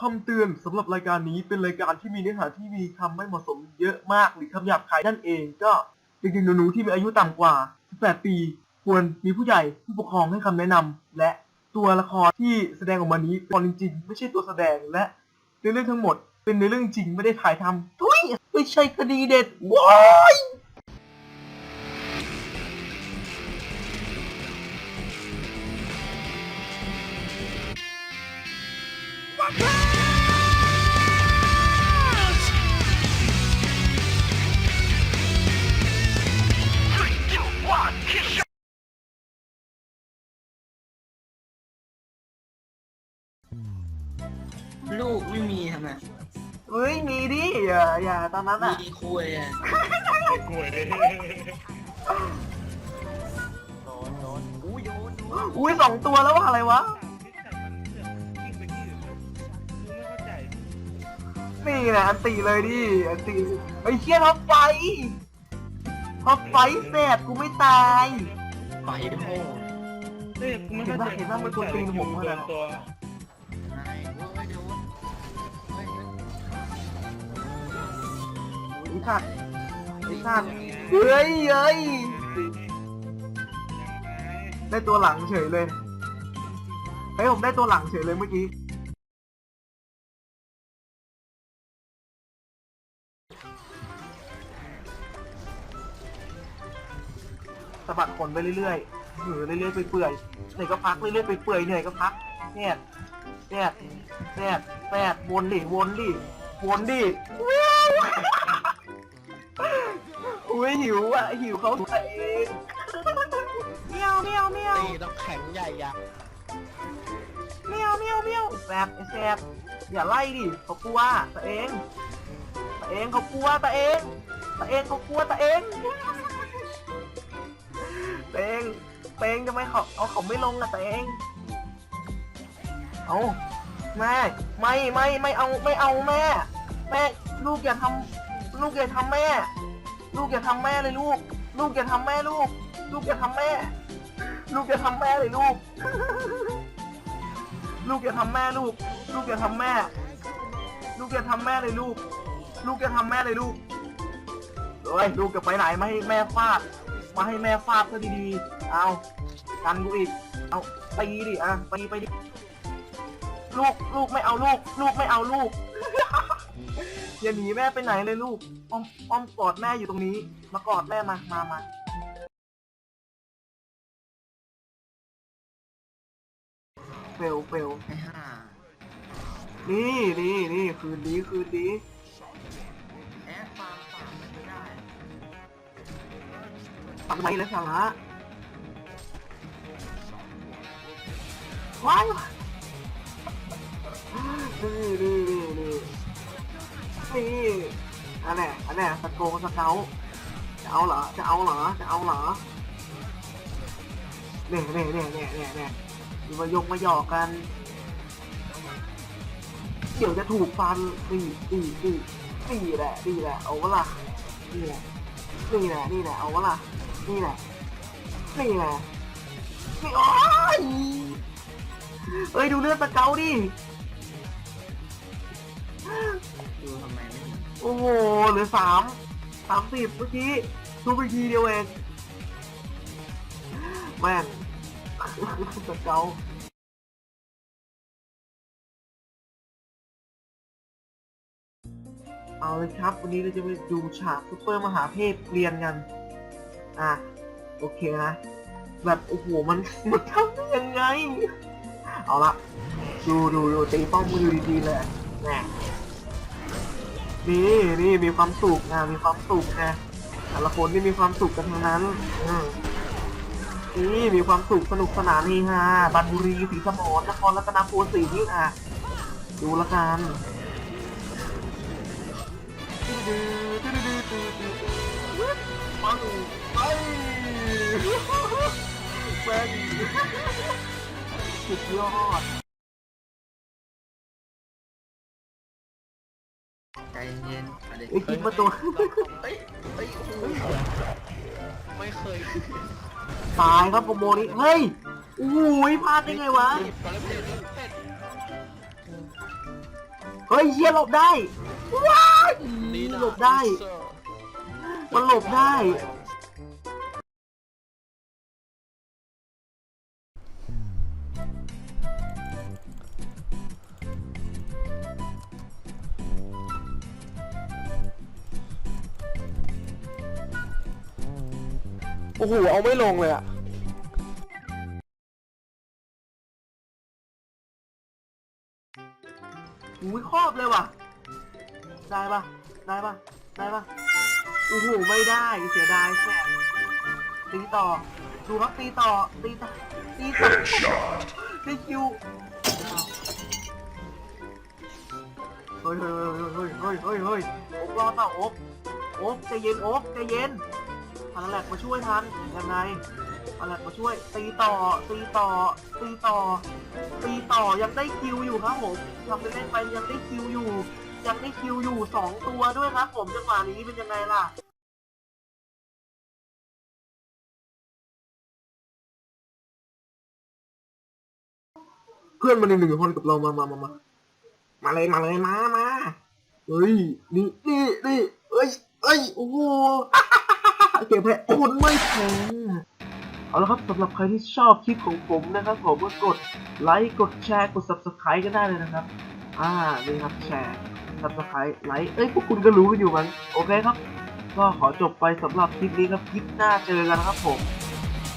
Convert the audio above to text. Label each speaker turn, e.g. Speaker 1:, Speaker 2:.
Speaker 1: คำเตือนสำหรับรายการนี้เป็นรายการที่มีเนื้อหาที่มีคำไม่เหมาะสมเยอะมากหรือคำหยาบคายนั่นเอง ก็เด็กๆหนูๆที่มีอายุต่ำกว่า 18 ปี ควรมีผู้ใหญ่ผู้ปกครองให้คำแนะนำและตัวละครที่แสดงออกมานี้เป็นจริง ๆ ไม่ใช่ตัวแสดงและในเรื่องทั้งหมด เป็นในเรื่องจริงไม่ได้ถ่ายทำทุยไม่ใช่คดีเด็ดว้าย
Speaker 2: ลู
Speaker 1: อย่าอย่าตอนนั้นอะ
Speaker 2: มีคุยอะ
Speaker 3: กล้วยเลย
Speaker 2: อู้โยน
Speaker 1: อุ้ยสองตัวแล้วว่าอะไรวะ
Speaker 3: ยิ่งไปที่อื่นกูไม่เข้าใจ
Speaker 1: นี่แหละอันตีเลยดิ อันตีไอ้ยเชี่ยท็อปไฟท็อปไฟแสบกูไม่ตาย
Speaker 2: ไฟโพ
Speaker 3: เฮ้ยกูไม่เข้าใจ
Speaker 1: เห็นปะเห็นปะมันกวนตีนผมอะ
Speaker 3: โดนตัว
Speaker 2: อ้
Speaker 1: สัตว์ไอ้สัตว์เฮ้ยเฮ้ยได้ตัวหลังเฉยเลยเฮ้ยผมได้ตัวหลังเฉยเลยเมื่อกี้สะบัดขนไปเรื่อยๆหือเรื่อยๆไปเปื่อยเหนื่อยก็พักเรื่อยๆไปเปื่อยเหนื่อยก็พักเนี่ยเนี่ยเนี่ยแปดวนดิ วนดิ วนดิ อุ้ยหิวอะหิวเขาเองเมียวเมียวเมียว
Speaker 2: ตีต้องแข็งใหญ่อะ
Speaker 1: เมียวเมียวเมียวแซบไอ้แซบอย่าไล่ดิเขากลัวตัวเองตัวเองเขากลัวตัวเองตัวเองเขากลัวตัวเองตัวเองตัวเองทำไมเขาเอาเขาไม่ลงอะตัวเองเอาแม่ไม่ไม่ไม่เอาไม่เอาแม่แม่ลูกอย่าทำลูกอย่าทำแม่ ลูกอย่าทำแม่เลยลูก ลูกอย่าทำแม่ลูก ลูกอย่าทำแม่ ลูกอย่าทำแม่เลยลูก ลูกอย่าทำแม่ลูก ลูกอย่าทำแม่ ลูกอย่าทำแม่เลยลูก ลูกอย่าทำแม่เลยลูกเฮ้ยลูกจะไปไหนไม่ให้แม่ฟาด มาให้แม่ฟาดซะดีๆ เอากันกูอีก เอาตีดิอะตีไปดิ ลูกลูกไม่เอาลูก ลูกไม่เอาลูก อย่าหนีแม่ไปไหนเลยลูก อ้อมอ้อมกอดแม่อยู่ตรงนี้ มากอดแม่มา มามาเฟลเฟล
Speaker 2: ไม่ห้า
Speaker 1: นี่นี่นี่คืนดีคืนดี
Speaker 2: แอดฟาร์มฝากมันไม่ได้
Speaker 1: ปักไว้แล้วสาระว้ายนี่นี่นี่ นี่อันไหนอันไหนสโกสเกลจะเอาเหรอ จะเอาเหรอ จะเอาเหรอเนี่ยเนี่ยเนี่ยเนี่ยเนี่ยเนี่ยมีมายกมาหยอกกัน เดี๋ยวจะถูกฟันนี่นี่นี่นี่แหละนี่แหละ เอาวะล่ะนี่แหละนี่แหละนี่แหละ เอาวะล่ะนี่แหละนี่แหละนี่โอ้ยเอ้ยดูเลือดตะเกาดิ โอ้โหเหลือสามสามสิบเมื่อกี้ดูไปทีเดียวเองแม่งตะเกาเอาเลยครับ วันนี้เราจะไปดูฉากซุปเปอร์มหาเทพเรียนกัน อะ โอเคนะ แบบ โอ้โห มันมันทำได้ยังไง เอาละ ดูดูดูตีป้อมมือดูดีๆเลยแน่ นี่นี่มีความสุขนะมีความสุขนะแต่ละคนนี่มีความสุขกันทั้งนั้นอืมนี่มีความสุขสนุกสนานนี่ฮะบันบุรีศรีสมรนครรัตนโกสินทร์อะดูละกันปังไปแม่งสุดยอด
Speaker 2: ใจเย็นๆอะไร
Speaker 1: ไอ้คิดว่าตัว
Speaker 2: เฮ้ยเฮ้ยโอ้โหไม่เคย
Speaker 1: ตายครับโปรโมนี้เฮ้ยโอ้ยพลาดได้ไงวะ
Speaker 2: ตอนแรกเป็ดเป็ด
Speaker 1: ฮ้ยเฮียหลบได้ว้าย
Speaker 2: นี่นะ
Speaker 1: หลบได้
Speaker 2: เซอร์
Speaker 1: มันหลบได้
Speaker 2: โอ้โห เอาไม่ลงเลยอะ
Speaker 1: อุ้ยครอบเลยว่ะ ได้ปะได้ปะได้ปะโอ้โหไม่ได้เสียดายแสบตีต่อ ดูครับตีต่อตีต่อตีต่อตีคิวอ้าวเฮ้ยเฮ้ยเฮ้ยเฮ้ยเฮ้ยเฮ้ยโอ๊กรอดเปล่าโอ๊กโอ๊กใจเย็นโอ๊กใจเย็น ทันแหลกมาช่วยทันยังไงทันแหลกมาช่วย ตีต่อ ตีต่อ ตีต่อ ตีต่อ ยังได้คิวอยู่ครับผมทำไปเล่นไปยังได้คิวอยู่ ยังได้คิวอยู่สองตัวด้วยครับผมจังหวะนี้เป็นยังไงล่ะเพื่อนมันหนึ่งหนึ่งคนกับเรามามามามามาเลยมาเลยมามาเฮ้ย นี่นี่นี่เอ้ยเอ้ย โอ้โห เกมแพ้คนไม่แพ้เอาละครับสำหรับใครที่ชอบคลิปของผมนะครับผมก็กดไลค์กดแชร์กด subscribe ก็ได้เลยนะครับ อ่านี่ครับแชร์ subscribe ไลค์เอ้ยพวกคุณก็รู้กันอยู่มั้งโอเคครับ ก็ขอจบไปสำหรับคลิปนี้ครับคลิปหน้าเจอกันนะครับผม